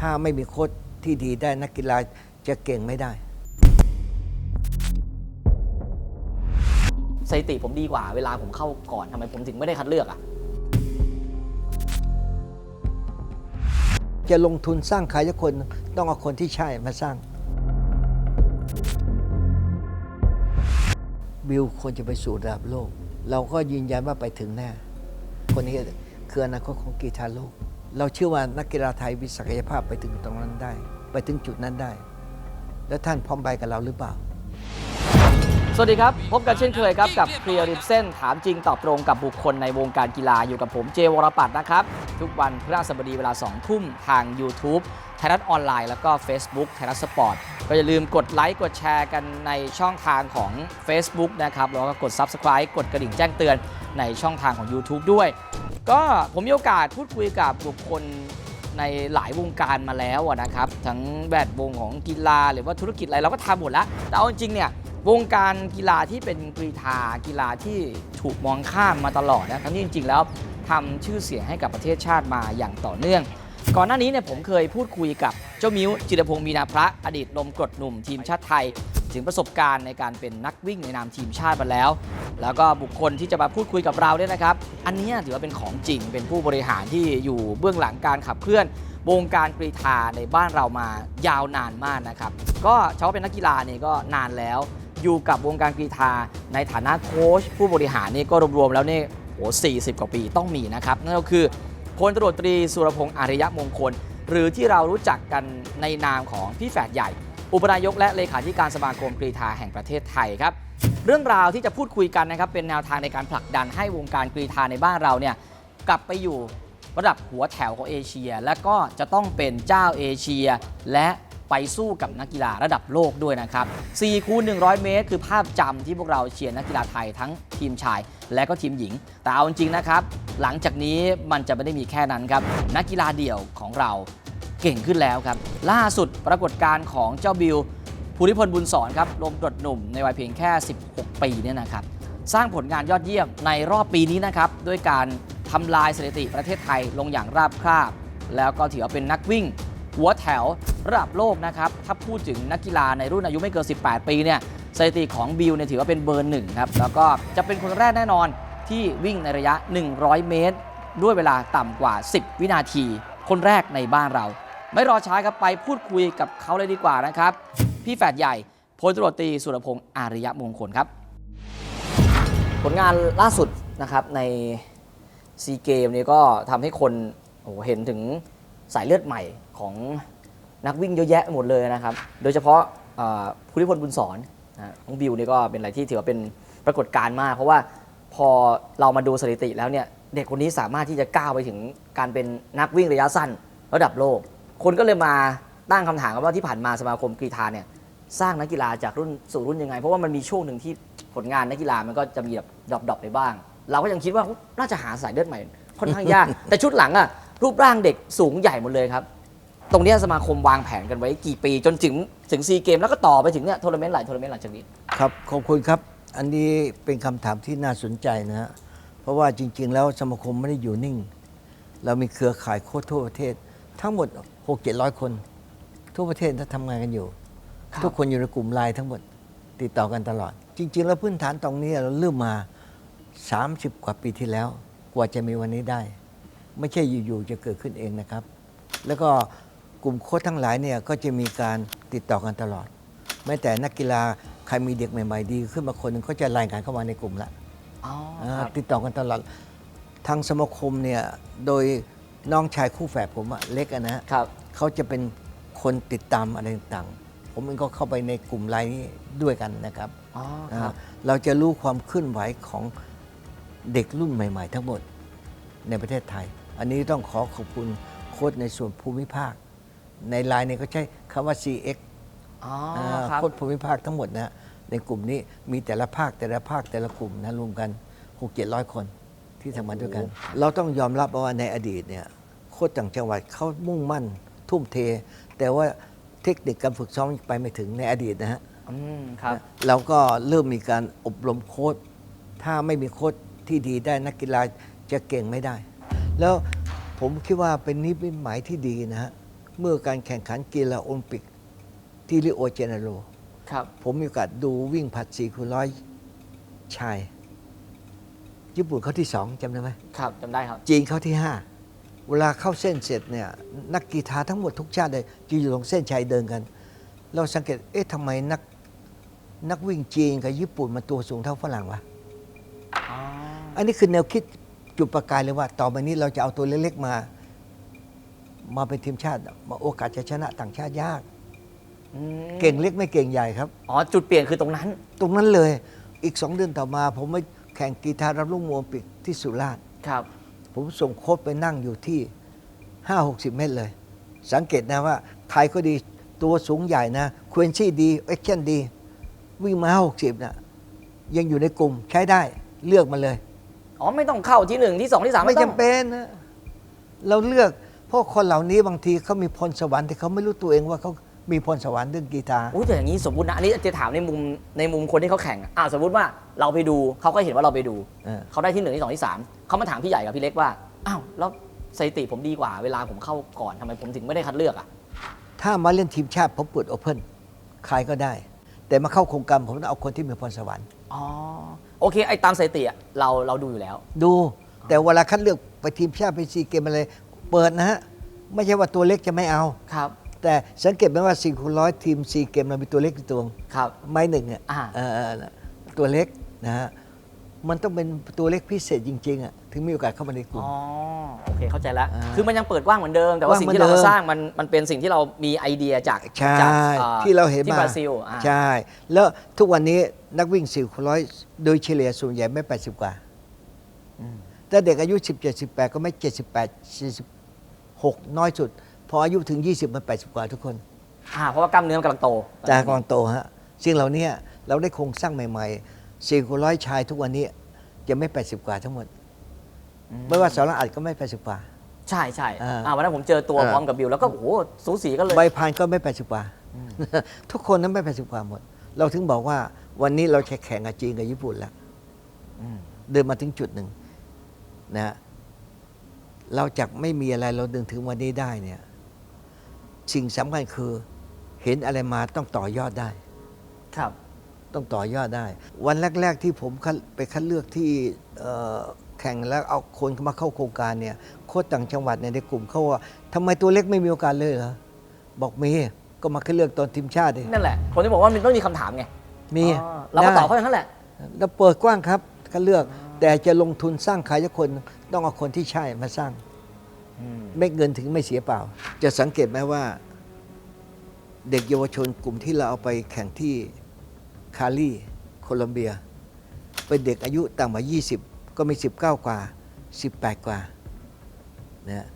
ถ้าไม่มีโค้ชที่ดีได้นักกีฬาจะเก่งไม่ได้ สถิติผมดีกว่า เวลาผมเข้าก่อนทำไมผมถึงไม่ได้คัดเลือกอะ จะลงทุนสร้างใครสักคนต้องเอาคนที่ใช่มาสร้าง บิลควรจะไปสู่ระดับโลก เราก็ยืนยันว่าไปถึงแน่ คนนี้คืออนาคตของกีฬาโลก เราเชื่อว่านักกีฬาไทยมีศักยภาพไปถึงตรงนั้นได้ ไปถึงจุดนั้นได้ แล้วท่านพร้อมไปกับเราหรือเปล่า วัสดีครับ พบกันเช่นเคยครับ กับเคลียร์ริมเส้นถามจริงตอบตรงกับบุคคลในวงการกีฬาอยู่กับผมเจวรปัตรนะครับ ทุกวันพฤหัสบดีเวลา 2 ทุ่มทาง YouTube ไทยรัฐออนไลน์แล้วก็ Facebook ไทยรัฐสปอร์ตก็อย่าลืมกดไลค์กดแชร์กันในช่องทางของ Facebook นะครับแล้วก็กด Subscribe กดกระดิ่งแจ้งเตือนในช่องทางของ YouTube ด้วย ก็ผมมีโอกาสพูดคุยกับบุคคลในหลายวงการมาแล้วนะครับ ทั้งแวดวงของกีฬาหรือว่าธุรกิจอะไรเราก็ทำหมดแล้วแต่เอาจริงเนี่ย วงการกีฬาที่เป็นกรีฑากีฬาที่ถูกมองข้ามมาตลอดนะทั้งที่จริง ๆ แล้วทำชื่อเสียงให้กับประเทศชาติมาอย่างต่อเนื่อง ก่อนหน้านี้เนี่ยผมเคยพูดคุยกับเจ้ามิ้วจิรพงศ์มีนาพระอดีตลมกรดหนุ่มทีมชาติไทย ถึงประสบการณ์ในการเป็นนักวิ่งในนามทีมชาติมาแล้ว แล้วก็บุคคลที่จะมาพูดคุยกับเราเนี่ยนะครับ อันนี้ถือว่าเป็นของจริงเป็นผู้บริหารที่อยู่เบื้องหลังการขับเคลื่อนวงการกรีฑาในบ้านเรามายาวนานมากนะครับก็เฉพาะเป็นนักกีฬาเนี่ยก็นานแล้ว อยู่กับวงการกรีฑาในฐานะโค้ชผู้บริหารนี่ก็รวมๆแล้วนี่โอ้40กว่าปีต้องมีนะครับ นั่นก็คือพลตรวจตรีสุรพงษ์อารยมงคล หรือที่เรารู้จักกันในนามของพี่แฝดใหญ่ อุปนายกและเลขาธิการสมาคมกรีฑาแห่งประเทศไทยครับ เรื่องราวที่จะพูดคุยกันนะครับเป็นแนวทางในการผลักดันให้วงการกรีฑาในบ้านเราเนี่ยกลับไปอยู่ระดับหัวแถวของเอเชีย และก็จะต้องเป็นเจ้าเอเชีย และ ไปสู้กับนักกีฬาระดับโลกด้วยนะครับ4คูณ100 เมตร คือภาพจำที่พวกเราเชียร์นักกีฬาไทยทั้งทีมชาย และก็ทีมหญิง แต่เอาจริงนะครับ หลังจากนี้มันจะไม่ได้มีแค่นั้นครับ นักกีฬาเดี่ยวของเราเก่งขึ้นแล้วครับ ล่าสุดปรากฏการณ์ของเจ้าบิลภูริพลบุญสอนครับลมกรดหนุ่มในวัยเพียงแค่ 16 ปีเนี่ยนะครับ สร้างผลงานยอดเยี่ยมในรอบปีนี้นะครับ ด้วยการทำลายสถิติประเทศไทยลงอย่างราบคาบ แล้วก็ถือว่าเป็นนักวิ่ง หัวแถว ระดับโลกนะครับถ้าพูดถึงนักกีฬาในรุ่นอายุไม่เกิน 18 ปีเนี่ยสถิติของบิลเนี่ยถือว่าเป็นเบอร์หนึ่งครับแล้วก็จะเป็นคนแรกแน่นอนที่วิ่งในระยะ 100 เมตร ด้วยเวลาต่ำกว่า 10 วินาที คนแรกในบ้านเรา ไม่รอช้าครับไปพูดคุยกับเขาเลยดีกว่านะครับ พี่แฝดใหญ่พลตรวจตีสุรพงษ์อาริยมงคลครับ ผลงานล่าสุดนะครับในซีเกมนี้ก็ทำให้คนโอ้โหเห็นถึงสายเลือดใหม่ของ นักวิ่งเยอะแยะหมดเลยนะครับ โดยเฉพาะภูริพลบุญสอนน้องบิวนี่ก็เป็นอะไรที่ถือว่าเป็นปรากฏการณ์มาก เพราะว่าพอเรามาดูสถิติแล้วเนี่ยเด็กคนนี้สามารถที่จะก้าวไปถึงการเป็นนักวิ่งระยะสั้นระดับโลก คนก็เลยมาตั้งคำถามว่าที่ผ่านมาสมาคมกรีฑาเนี่ยสร้างนักกีฬาจากรุ่นสู่รุ่นยังไง เพราะว่ามันมีช่วงหนึ่งที่ผลงานนักกีฬามันก็จะมีแบบดรอปๆไปบ้าง เราก็ยังคิดว่าน่าจะหาสายเลือดใหม่ค่อนข้างยากแต่ชุดหลังอะรูปร่างเด็กสูงใหญ่หมดเลยครับ ตรงเนี้ยสมาคมวางแผนกันไว้กี่ปีจนถึงถึงซีเกมแล้วก็ต่อไปถึงเนี่ยทัวร์นาเมนต์หลายทัวร์นาเมนต์หลังจากนี้ ครับขอบคุณครับ อันนี้เป็นคำถามที่น่าสนใจนะฮะเพราะว่าจริง ๆ แล้วสมาคมไม่ได้อยู่นิ่ง เรามีเครือข่ายโค้ชทั่วประเทศ ทั้งหมด 6 7 0 0 คน ทั่วประเทศที่ทำงานกันอยู่ครับทุกคนอยู่ในกลุ่มไลน์ทั้งหมดติดต่อกันตลอด จริง ๆ แล้วพื้นฐานตรงนี้เราเริ่มมา 30 กว่าปีที่แล้ว กว่าจะมีวันนี้ได้ ไม่ใช่อยู่ๆจะเกิดขึ้นเองนะครับ แล้วก็ กลุ่มโค้ชทั้งหลายเนี่ยก็จะมีการติดต่อกันตลอดแม้แต่นักกีฬาใครมีเด็กใหม่ ๆ ดี ขึ้นมาคนหนึงก็จะรายงานเข้ามาในกลุ่มละอ๋ออ่าครับ ติดต่อกันตลอด ทางสมาคมเนี่ยโดยน้องชายคู่แฝดผมอะเล็กอะนะฮะครับ เขาจะเป็นคนติดตามอะไรต่างๆ ผมเองก็เข้าไปในกลุ่มไลน์นี้ด้วยกันนะครับอ๋ออ่าครับเราจะรู้ความเคลื่อนไหวของเด็กรุ่นใหม่ ๆ ทั้งหมดในประเทศไทย อันนี้ต้องขอขอบคุณโค้ชในส่วนภูมิภาค ในไลน์เนี่ยก็ใช้คำว่า CX อ๋ออ่าครับ โค้ชภูมิภาคทั้งหมดนะฮะในกลุ่มนี้มีแต่ละภาคแต่ละภาคแต่ละกลุ่มนะรวมกัน6 7 0 0คนที่ทำงานด้วยกัน เราต้องยอมรับว่าในอดีตเนี่ยโค้ชต่างจังหวัดเขามุ่งมั่น ทุ่มเท แต่ว่าเทคนิคการฝึกซ้อมไปไม่ถึงในอดีตนะฮะอืมครับ เราก็เริ่มมีการอบรมโค้ชถ้าไม่มีโค้ชที่ดีได้นักกีฬาจะเก่งไม่ได้ แล้วผมคิดว่าเป็นนิมิตหมายที่ดีนะฮะ เมื่อการแข่งขันกีฬาโอลิมปิก ที่ริโอเจเนโรครับ ผมมีโอกาสดูวิ่งผัดสี่คูณร้อยชาย ญี่ปุ่นเขาที่สองจำได้ไหม ครับจำได้ครับ จีนเขาที่ห้าเวลาเข้าเส้นเสร็จเนี่ย นักกีฬาทั้งหมดทุกชาติเลยจะอยู่ตรงเส้นชัยเดินกัน เราสังเกตเอ๊ะทำไมนักนักวิ่งจีนกับญี่ปุ่นมันตัวสูงเท่าฝรั่งวะอ๋ออันนี้คือแนวคิดจุดประกายเลยว่า ต่อไปนี้เราจะเอาตัวเล็กๆมา มาเป็นทีมชาติมาโอกาสจะชนะต่างชาติยาก อืมเก่งเล็กไม่เก่งใหญ่ครับ อ๋อ จุดเปลี่ยนคือตรงนั้น ตรงนั้นเลยอีกสองเดือนต่อมา ผมไปแข่งกีฬารับลูกโอลิมปิกที่สุราษฎร์ครับ ผมส่งโค้ชไปนั่งอยู่ที่ 5 60 เมตรเลย สังเกตนะว่าไทยก็ดีตัวสูงใหญ่นะควนชี่ดีเอ็กชั่นดี วิ่งมา 60นะยังอยู่ในกลุ่มใช้ได้เลือกมาเลย อ๋อ ไม่ต้องเข้าที่หนึ่งที่สองที่สามไม่ต้จำองเป็นนะเราเลือก เพราะคนเหล่านี้บางทีเขามีพรสวรรค์แต่เขาไม่รู้ตัวเองว่าเขามีพรสวรรค์เรื่องกีตาร์อุ้ยแต่อย่างนี้สมมตินะอันนี้จะถามในมุมในมุมคนที่เขาแข่งอะอ่าสมมติว่าเราไปดูเขาก็เห็นว่าเราไปดูเออเขาได้ที่หนึ่งที่สองที่สามเขามาถามพี่ใหญ่กับพี่เล็กว่าอ้าวแล้วสถิติผมดีกว่าเวลาผมเข้าก่อนทำไมผมถึงไม่ได้คัดเลือกอะถ้ามาเล่นทีมชาติผมเปิดโอเพ่นใครก็ได้ แต่มาเข้าโครงการผมต้องเอาคนที่มีพรสวรรค์ อ๋อโอเคไอ้ตามสถิติอะเราเราดูอยู่แล้ว ดู แต่เวลาคัดเลือกไปทีมชาติไปซีเกมอะไร เปิดนะฮะ ไม่ใช่ว่าตัวเล็กจะไม่เอา ครับ แต่สังเกตไหมว่า4คูณร้อยทีมซีเกมเรามีตัวเล็กกี่ตัวครับ ไม่หนึ่งอะอ่า เออเออตัวเล็กนะฮะมันต้องเป็นตัวเล็กพิเศษจริงๆอะถึงมีโอกาสเข้ามาในกลุ่ม อ๋อ โอเค เข้าใจแล้ว อ่าคือมันยังเปิดกว้างเหมือนเดิม แต่ว่าว่างสิ่งเหมือนที่เราเดิม สร้างมันมันเป็นสิ่งที่เรามีไอเดียจากใช่จากอ่ที่เราเห็นที่มาบราซิลอ่าใช่ แล้วทุกวันนี้นักวิ่ง4คูณร้อยโดยเฉลี่ยส่วนใหญ่ไม่ 80 กว่า อืมแต่เด็กอายุ 17 18 ก็ไม่ 78 46น้อยสุด พออายุถึง 20 มัน 80 กว่าทุกคนอ่าเพราะว่ากล้ามเนื้อมันกำลังโตจากกองโตฮะสิ่งเหล่านี้เราได้โครงสร้างใหม่ๆสี่คูณร้อยชายทุกวันนี้จะไม่ 80 กว่าทั้งหมดอืมไม่ว่าสารอัดก็ไม่ 80 กว่า ใช่ใช่อ่า อ่าวันนั้นผมเจอตัวอ่าพร้อมกับบิวแล้วก็โอ้โหสูสีกันเลย ใบพานก็ไม่ 80 กว่า ทุกคนนั้นไม่ 80 กว่าหมด เราถึงบอกว่าวันนี้เราจะแข่งกับจีนกับญี่ปุ่นแล้วอืมเดินมาถึงจุดหนึ่งนะฮะ เราจากไม่มีอะไรเราเดินถึงวันนี้ได้เนี่ยสิ่งสำคัญคือเห็นอะไรมาต้องต่อยอดได้ ครับ ต้องต่อยอดได้ วันแรก ๆ ที่ผมคัดไปคัดเลือกที่เอ่อแข่งแล้วเอาคนมาเข้าโครงการเนี่ยโค้ชต่างจังหวัดเนี่ยในกลุ่มเขาว่าทำไมตัวเล็กไม่มีโอกาสเลยเหรอบอกมีก็มาคัดเลือกตอนทีมชาติดินั่นแหละผมจะบอกว่ามันต้องมีคำถามไงมีอ๋อเราก็ได้ตอบเขาอย่างนั้นแหละแล้วเปิดกว้างครับคัดเลือกแต่จะลงทุนสร้างใครสักคน ต้องเอาคนที่ใช่มาสร้างไม่เงินถึงไม่เสียเปล่า จะสังเกตไหมว่า เด็กเยาวชนกลุ่มที่เราเอาไปแข่งที่คาลีโคลัมเบีย เป็นเด็กอายุต่ำกว่า 20 ก็มี 19 กว่า 18 กว่านะฮะ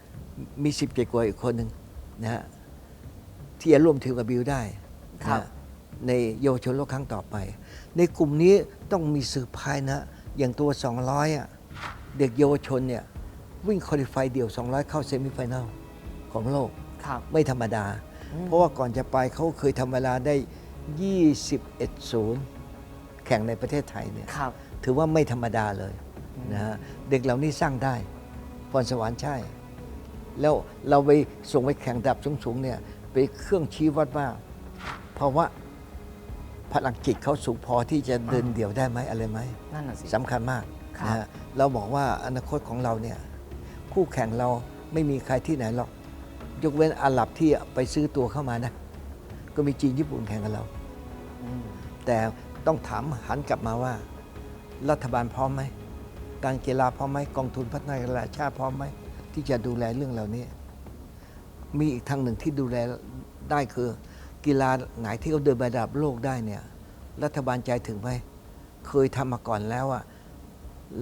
มี 17 กว่าอีกคนหนึ่งนะฮะที่จะร่วมทีมกับบิวได้ครับนะฮะในเยาวชนโลกครั้งต่อไป ในกลุ่มนี้ต้องมีสืบพายนะ อย่างตัว 200อะ เด็กเยาวชนเนี่ยวิ่งคอลิฟายเดี่ยว 200 เข้าเซมิไฟแนลของโลก ครับ ไม่ธรรมดา อืม เพราะว่าก่อนจะไปเขาเคยทำเวลาได้ 21-0 แข่งในประเทศไทยเนี่ย ครับ ถือว่าไม่ธรรมดาเลยนะฮะเด็กเหล่านี้สร้างได้พรสวรรค์ใช่ แล้วเราไปส่งไปแข่งระดับสูงๆเนี่ยไปนเครื่องชี้วัดว่าเพราะว่าพลังจิตเขาสูงพอที่จะเดินเดี่ยวได้ไหมอะไรไหมนั่นน่ะสิสำคัญมากครับ นะฮะเราบอกว่าอนาคตของเราเนี่ยคู่แข่งเราไม่มีใครที่ไหนหรอก ยกเว้นอาหรับที่ไปซื้อตัวเข้ามานะ ก็มีจีนญี่ปุ่นแข่งกับเราอืมแต่ต้องถามหันกลับมาว่า รัฐบาลพร้อมไหมการกีฬาพร้อมไหมกองทุนพัฒนากีฬาชาติพร้อมไหมที่จะดูแลเรื่องเหล่านี้ มีอีกทางหนึ่งที่ดูแลได้คือ กีฬาไหนที่เขาเดินไประดับโลกได้เนี่ยรัฐบาลใจถึงไหมเคยทำมาก่อนแล้วอะ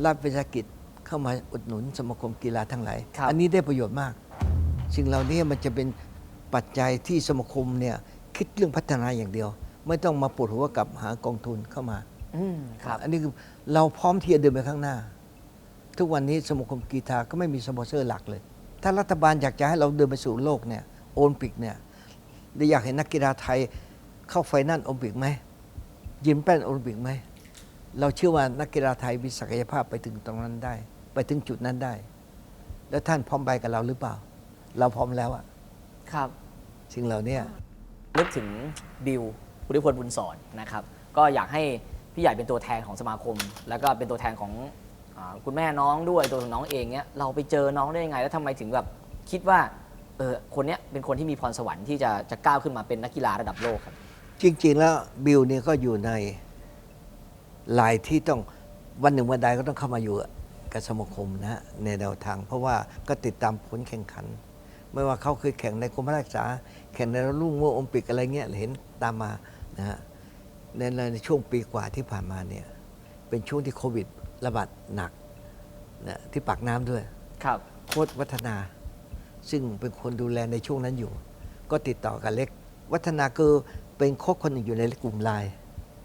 รัฐวิสาหกิจเข้ามาอุดหนุนสมาคมกีฬาทั้งหลาย ครับ อันี้ได้ประโยชน์มาก สิ่งเหล่านี้มันจะเป็นปัจจัยที่สมาคมเนี่ยคิดเรื่องพัฒนาอย่างเดียว ไม่ต้องมาปวดหัวกับหากองทุนเข้ามา อืมครับ อันนี้คือเราพร้อมที่จะเดินไปข้างหน้า ทุกวันนี้สมาคมกีฬาก็ไม่มีสปอนเซอร์หลักเลย ถ้ารัฐบาลอยากจะให้เราเดินไปสู่โลกเนี่ยโอลิมปิกเนี่ยได้อยากเห็นนักกีฬาไทยเข้าไฟนั่นโอลิมปิกไหมยิมแป้นโอลิมปิกไหม เราเชื่อว่านักกีฬาไทยมีศักยภาพไปถึงตรงนั้นได้ ไปถึงจุดนั้นได้ แล้วท่านพร้อมไปกับเราหรือเปล่า เราพร้อมแล้วอะครับ สิ่งเหล่าเนี้ยนึกถึงบิวภูริพลบุญสอนนะครับ ก็อยากให้พี่ใหญ่เป็นตัวแทนของสมาคม แล้วก็เป็นตัวแทนของอาคุณแม่น้องด้วยตัวของน้องเองเนี้ยเราไปเจอน้องได้ยังไง แล้วทำไมถึงแบบคิดว่าเออคนเนี้ยเป็นคนที่มีพรสวรรค์ที่จะจะก้าวขึ้นมาเป็นนักกีฬาระดับโลกครับ จริง ๆ แล้วบิลเนี่ยก็อยู่ใน ลายที่ต้องวันหนึ่งวันใดก็ต้องเข้ามาอยู่กับสมาคมนะฮะในแนวทาง เพราะว่าก็ติดตามผลแข่งขัน ไม่ว่าเขาเคยแข่งในกรมรักษา แข่งในรุ่งโมโอลิมปิกอะไรเงี้ยเห็นตามมานะฮะในในช่วงปีกว่าที่ผ่านมาเนี่ยเป็นช่วงที่โควิดระบาดหนักนะที่ปากน้ำด้วยครับโค้ดวัฒนา ซึ่งเป็นคนดูแลในช่วงนั้นอยู่ ก็ติดต่อกับเล็ก วัฒนาคือเป็นโค้ชคนหนึ่งอยู่ในกลุ่มไลน์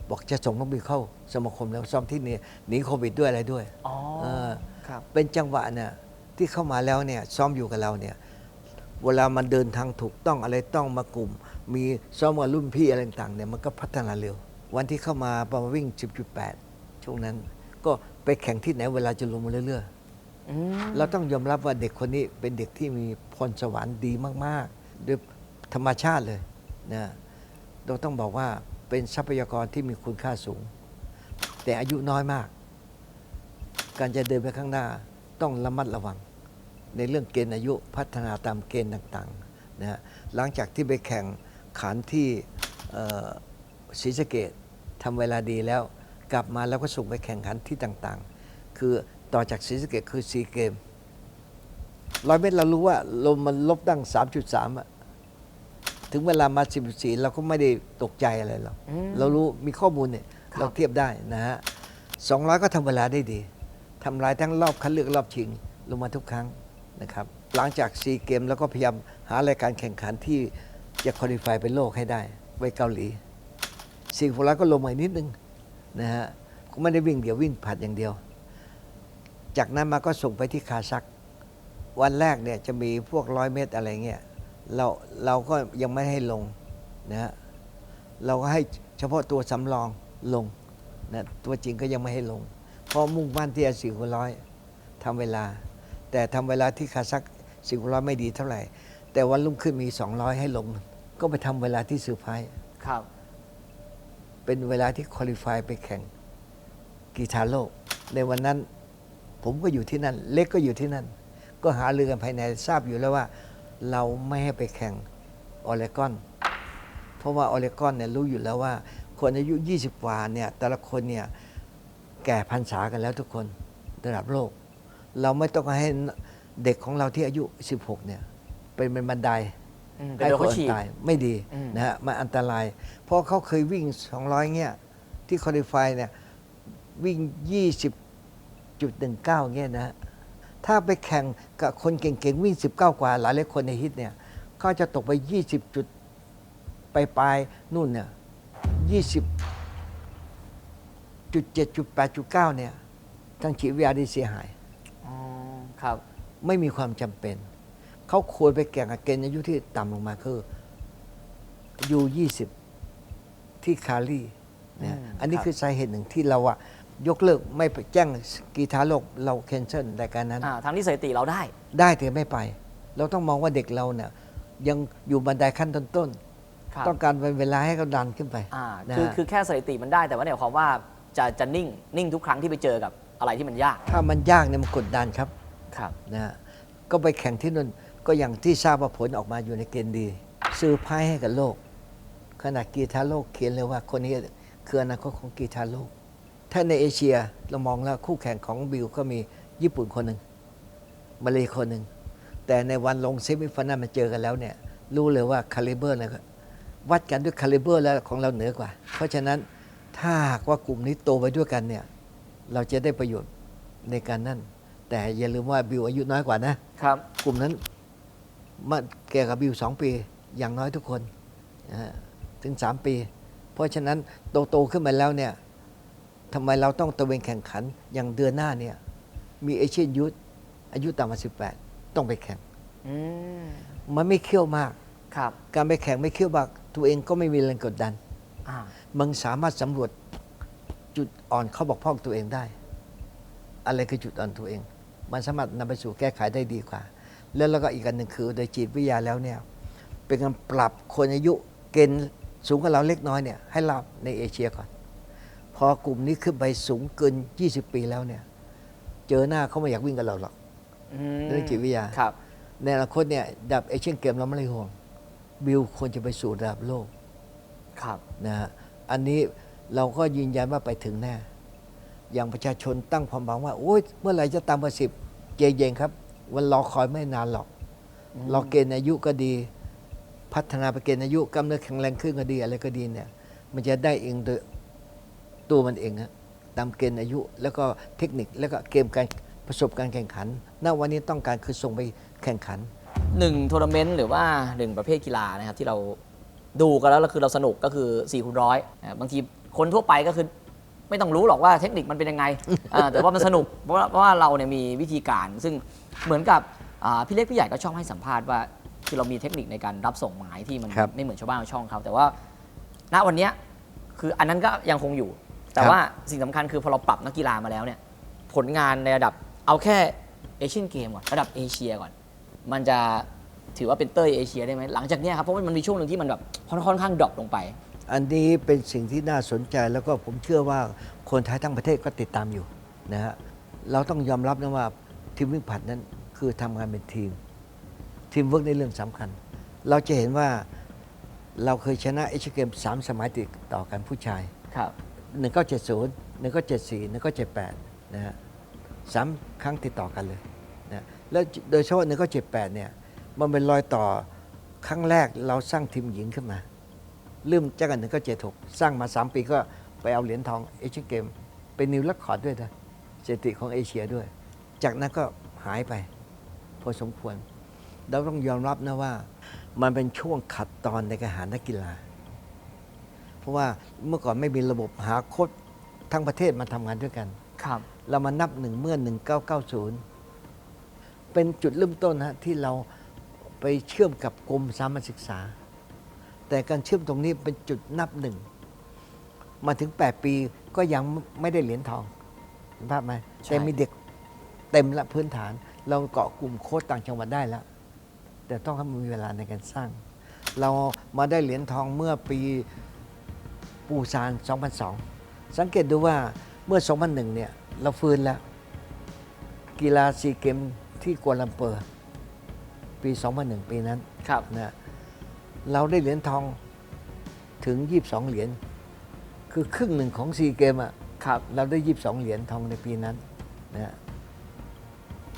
บอกจะส่งน้องบิวเข้าสมาคมแล้วซ้อมที่นี่หนีโควิดด้วยอะไรด้วยอ๋อเออครับ เป็นจังหวะเนี่ยที่เข้ามาแล้วเนี่ยซ้อมอยู่กับเราเนี่ยเวลามันเดินทางถูกต้องอะไรต้องมากลุ่ม มีซ้อมกับรุ่นพี่อะไรต่างๆเนี่ยมันก็พัฒนาเร็ว วันที่เข้ามาประมาณวิ่ง 10.8 ช่วงนั้น ก็ไปแข่งที่ไหนเวลาจะลงมาเรื่อยๆอืมเราต้องยอมรับว่าเด็กคนนี้เป็นเด็กที่มีพรสวรรค์ดีมากๆด้วยธรรมชาติเลยนะเราต้องบอกว่า เป็นทรัพยากรที่มีคุณค่าสูง แต่อายุน้อยมาก การจะเดินไปข้างหน้าต้องระมัดระวัง ในเรื่องเกณฑ์อายุพัฒนาตามเกณฑ์ต่างๆนะฮะหลังจากที่ไปแข่งขันที่ศรีสะเกดทำเวลาดีแล้ว กลับมาแล้วก็ส่งไปแข่งขันที่ต่างๆ คือต่อจากศรีสะเกดคือซีเกมร้อยเมตรเรารู้ว่าลมมันลบตั้ง 3.3อะ ถึงเวลามา 14 เราก็ไม่ได้ตกใจอะไรหรอกอืมเรารู้มีข้อมูลเนี่ยครับเราเทียบได้นะฮะ200ก็ทำเวลาได้ดีทำลายทั้งรอบคัดเลือกรอบชิงลงมาทุกครั้งนะครับหลังจากซีเกมแล้วก็พยายามหารายการแข่งขันที่จะคอลี่ฟายเป็นโลกให้ได้ไว้เกาหลีสี่คนร้อยก็ลงมาอีกนิดนึงนะฮะก็ไม่ได้วิ่งเดี่ยววิ่งผัดอย่างเดียว จากนั้นมาก็ส่งไปที่คาซัก วันแรกเนี่ยจะมีพวกร้อยเมตรอะไรเงี้ย เราเราก็ยังไม่ให้ลงนะฮะเราก็ให้เฉพาะตัวสำรองลงนะตัวจริงก็ยังไม่ให้ลง เพราะมุ่งมั่นที่จะสี่คนร้อยทำเวลา แต่ทำเวลาที่คาซักสี่คนร้อยไม่ดีเท่าไหร่ แต่วันรุ่งขึ้นมี 200 ให้ลง ก็ไปทำเวลาที่สือไพรส์ครับ เป็นเวลาที่คอลี่ฟายไปแข่งกีฬาโลก ในวันนั้นผมก็อยู่ที่นั่น เล็กก็อยู่ที่นั่น ก็หาเรือกันภายในทราบอยู่แล้วว่า เราไม่ให้ไปแข่งออเลกอน เพราะว่าออเลกอนเนี่ยรู้อยู่แล้วว่า คนอายุ 20 กว่าเนี่ยแต่ละคนเนี่ยแก่พรรษากันแล้วทุกคนระดับโลก เราไม่ต้องให้เด็กของเราที่อายุ 16 เนี่ยเป็นเป็นบันไดอืมให้เดี๋ยวคเขานฉีกตายไม่ดีอืมนะฮะมันอันตราย เพราะเขาเคยวิ่ง 200 เงี้ยที่คอลี่ฟายเนี่ยวิ่ง 20.19 เงี้ยนะฮะ ถ้าไปแข่งกับคนเก่งๆ วิ่ง 19 กว่า หลายหลายคนในฮิตเนี่ยเขาจะตกไป 20 จุดไปปลายๆนู่นเนี่ย20จุด7จุด8จุด9เนี่ยทั้งชีวิตวิทยาได้เสียหายอ๋อครับ ไม่มีความจำเป็น เขาควรไปแข่งกับเกณฑ์อายุที่ต่ำลงมาคือยูยี่สิบที่คาลีนะอืมอันนี้ครับคือสาเหตุหนึ่งที่เราอะ ยกเลิกไม่ไปแจ้งกีฬาโลกเราแคนเซิลรายการนั้น อ่าทางที่สถิติเราได้ ได้แต่ไม่ไป เราต้องมองว่าเด็กเราเนี่ยยังอยู่บันไดขั้นต้นครับ ๆต้องการเวลาให้เขาดันขึ้นไปอ่านะคือฮะคือแค่สถิติมันได้แต่ว่าเนี่ยความว่าจะจะนิ่งนิ่งทุกครั้งที่ไปเจอกับอะไรที่มันยากถ้ามันยากเนี่ยมันกดดันครับครับ นะฮะก็ไปแข่งที่นั่นก็อย่างที่ทราบว่าผลออกมาอยู่ในเกณฑ์ดี ซื้อไพ่ให้กับโลกขนาดกีฬาโลกเขียนเลยว่าคนนี้คืออนาคตของกีฬาโลก ถ้าในเอเชียเรามองแล้วคู่แข่งของบิลก็มีญี่ปุ่นคนหนึ่งมาเลคนหนึ่ง แต่ในวันลงเซมิฟานาลมาเจอกันแล้วเนี่ย รู้เลยว่าคาลิเบอร์เนี่ยวัดกันด้วยคาลิเบอร์แล้วของเราเหนือกว่า เพราะฉะนั้นถ้าหากว่ากลุ่มนี้โตไปด้วยกันเนี่ย เราจะได้ประโยชน์ในการนั่น แต่อย่าลืมว่าบิวอายุน้อยกว่านะครับ กลุ่มนั้นมาแก่กับบิวสองปี อย่างน้อยทุกคนนะฮะถึงสามปี เพราะฉะนั้นโตโตๆขึ้นมาแล้วเนี่ย ทำไมเราต้องตะเวนแข่งขันอย่างเดือนหน้าเนี่ย มีเอเชียนยูทอายุต่ำกว่าสิบแปดต้องไปแข่งอืมมันไม่เคี่ยวมาก ครับการไปแข่งไม่เคี่ยวมากตัวเองก็ไม่มีแรงกดดัน อ่ามึงสามารถสำรวจจุดอ่อนเขาบอกพ้องตัวเองได้ อะไรคือจุดอ่อนตัวเอง มันสามารถนำไปสู่แก้ไขได้ดีกว่า แล้วแล้วก็อีกอันหนึ่งคือโดยจิตวิทยาแล้วเนี่ย เป็นการปรับคนอายุเกณฑ์สูงกว่าเราเล็กน้อยเนี่ยให้รับในเอเชียก่อน พอกลุ่มนี้ขึ้นไปสูงเกิน 20 ปีแล้วเนี่ย เจอหน้าเขาไม่อยากวิ่งกับเราหรอกมเรื่องจิตวิทยาครับ ในอนาคตเนี่ยดับเอเชียนเกมเราไม่ได้ห่วงบิลควรจะไปสู่ระดับโลกครับนะฮะอันนี้เราก็ยืนยันว่าไปถึงแน่ อย่างประชาชนตั้งความหวังว่า โอ้ยเมื่อไหร่จะตามมาสิบเย็นๆครับ วันรอคอยไม่นานหรอกรอเกณฑ์อายุก็ดี พัฒนาไปเกณฑ์อายุกล้ามเนื้อแข็งแรงขึ้นก็ดีอะไรก็ดีเนี่ย มันจะได้เองโดย ตัวมันเองฮะตามเกณฑ์อายุ แล้วก็เทคนิคแล้วก็เกมการประสบการณ์แข่งขัน ณ วันนี้ต้องการคือส่งไปแข่งขันหนึ่งทัวร์นาเมนต์หรือว่าหนึ่งประเภทกีฬานะครับที่เราดูกันแล้วแล้วคือเราสนุกก็คือ4คูณร้อยบางทีคนทั่วไปก็คือไม่ต้องรู้หรอกว่าเทคนิคมันเป็นยังไงอ่าแต่ว่ามันสนุกเพราะว่าเพราะว่าเราเนี่ยมีวิธีการ ซึ่งเหมือนกับอ่าพี่เล็กพี่ใหญ่ก็ชอบให้สัมภาษณ์ว่าคือเรามีเทคนิคในการรับส่งหมายที่มันครับไม่เหมือนชาวบ้านชาวช่องเขาแต่ว่าณวันเนี้ยคืออันนั้นก็ยังคงอยู่ แต่ครับว่าสิ่งสำคัญคือพอเราปรับนักกีฬามาแล้วเนี่ยผลงานในระดับเอาแค่เอเชียนเกมก่อนระดับเอเชียก่อน มันจะถือว่าเป็นเต้ยเอเชียได้ไหมหลังจากเนี้ยครับเพราะว่ามันมีช่วงหนึ่งที่มันแบบค่อนข้างดรอปลงไป อันนี้เป็นสิ่งที่น่าสนใจแล้วก็ผมเชื่อว่าคนไทยทั้งประเทศก็ติดตามอยู่นะฮะเราต้องยอมรับนะว่าทีมวิ่งผลัดนั้นคือทำงานเป็นทีม ทีมเวิร์กในเรื่องสำคัญ เราจะเห็นว่าเราเคยชนะเอเชียนเกมสามสมัยติดต่อกันผู้ชายครับ หนึ่งก็เจ็ดศูนย์หนึ่งก็เจ็ดสี่หนึ่งก็เจ็ดแปดนะฮะสามครั้งติดต่อกันเลยนะแล้วโดยเฉพาะหนึ่งก็เจ็ดแปดเนี่ยมันเป็นรอยต่อครั้งแรกเราสร้างทีมหญิงขึ้นมาเริ่มจากกันหนึ่งก็เจ็ดหกสร้างมา 3 ปีก็ไปเอาเหรียญทองเอเชียนเกม เป็นนิวเรคคอร์ดด้วยนะสถิติของเอเชียด้วย จากนั้นก็หายไป พอสมควร เราต้องยอมรับนะว่า มันเป็นช่วงขัดตอนในการหานักกีฬา ราะว่าเมื่อก่อนไม่มีระบบหาโค้ชทั้งประเทศมาทำงานด้วยกัน ครับ เรามานับหนึ่งเมื่อ 1990 เป็นจุดเริ่มต้นฮะที่เราไปเชื่อมกับกรมสามัญศึกษา แต่การเชื่อมตรงนี้เป็นจุดนับหนึ่ง มาถึง 8 ปีก็ยังไม่ได้เหรียญทองเห็นภาพไหมใช่ แต่มีเด็กเต็มละพื้นฐาน เราเกาะกลุ่มโค้ชต่างจังหวัดได้แล้ว แต่ต้องให้มีเวลาในการสร้าง เรามาได้เหรียญทองเมื่อปี ปูซาน 2002 สังเกตดูว่าเมื่อ 2001 เนี่ย เราฟื้นแล้ว กีฬาซีเกมที่กัวลาลัมเปอร์ ปี 2001 ปีนั้นครับนะเราได้เหรียญทองถึง 22 เหรียญคือครึ่งหนึ่งของซีเกมอะครับเราได้ 22 เหรียญทองในปีนั้นนะ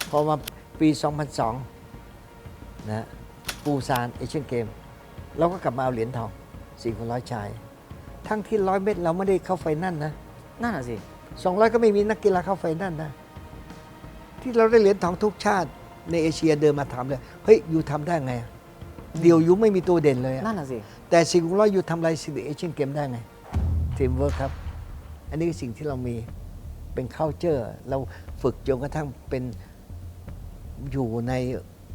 พอมาปี 2002นะปูซานเอเชียนเกมเราก็กลับมาเอาเหรียญทอง4คนร้อยชาย ทั้งที่ร้อยเมตรเราไม่ได้เข้าไฟนั่นนะนั่นน่ะสิ200ก็ไม่มีนักกีฬาเข้าไฟนั่นนะ ที่เราได้เหรียญทองทุกชาติในเอเชียเดินมาถามเลยเฮ้ยอยู่ทำได้ไงอะเดียวอยู่ไม่มีตัวเด่นเลยอะนั่นน่ะสิ แต่สิ่งของเราอยู่ทำอะไรสิ่งเอเชียนเกมได้ไงทีมเวิร์คครับ อันนี้คือสิ่งที่เรามีเป็น c u เจอร์เราฝึกจนกระทั่งเป็นอยู่ใน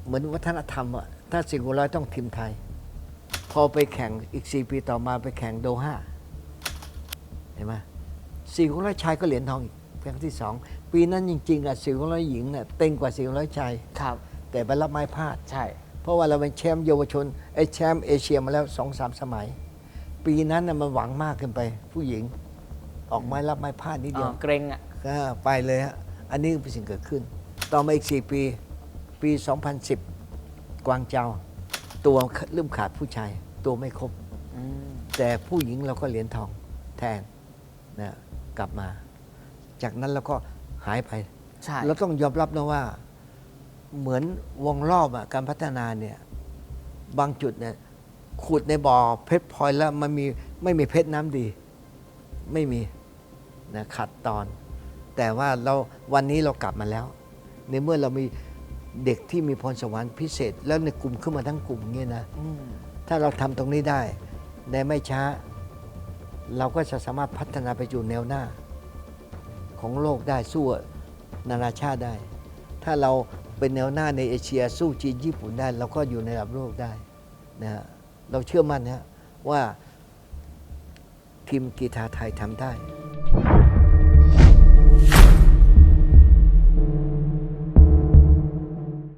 เหมือนวัฒนธรรมอะถ้าสิ่งของเราต้องทีมไทย พอไปแข่งอีก 4 ปีต่อมาไปแข่งโดฮา เห็นไหมสี่ของร้อยชายก็เหรียญทองอีกครั้งที่สองปีนั้นจริงๆอะสี่ของร้อยหญิงเนี่ยเต็งกว่าสี่ของร้อยชายครับ แต่ไปรับไม้พลาด ใช่ เพราะว่าเราเป็นแชมป์เยาวชนไอ้แชมป์เอเชียมาแล้วสองสามสมัย ปีนั้นน่ะมันหวังมากเกินไป ผู้หญิงออกไม้รับไม้พลาดนิดเดียวอ่าเกรงอะ ก็ไปเลยฮะ อันนี้เป็นสิ่งเกิดขึ้น ต่อมาอีก 4 ปี ปี 2010 กวางเจา ตัวเริ่มขาดผู้ชาย ตัวไม่ครบ อืม แต่ผู้หญิงเราก็เหรียญทองแทน นะกลับมา จากนั้นเราก็หายไป ใช่เราต้องยอมรับนะว่า เหมือนวงรอบอะการพัฒนาเนี่ยบางจุดเนี่ยขุดในบ่อเพชรพลอยแล้วมันมีไม่มีเพชรน้ำดี ไม่มีนะขัดตอน แต่ว่าเราวันนี้เรากลับมาแล้ว ในเมื่อเรามีเด็กที่มีพรสวรรค์พิเศษ แล้วในกลุ่มขึ้นมาทั้งกลุ่มเงี้ยนะอืมถ้าเราทำตรงนี้ได้ในไม่ช้า เราก็จะสามารถพัฒนาไปอยู่แนวหน้า ของโลกได้สู้นานาชาติได้ ถ้าเราเป็นแนวหน้าในเอเชียสู้จีนญี่ปุ่นได้ เราก็อยู่ในระดับโลกได้นะฮะเราเชื่อมั่นนะฮะว่าทีมกีฬาไทยทำได้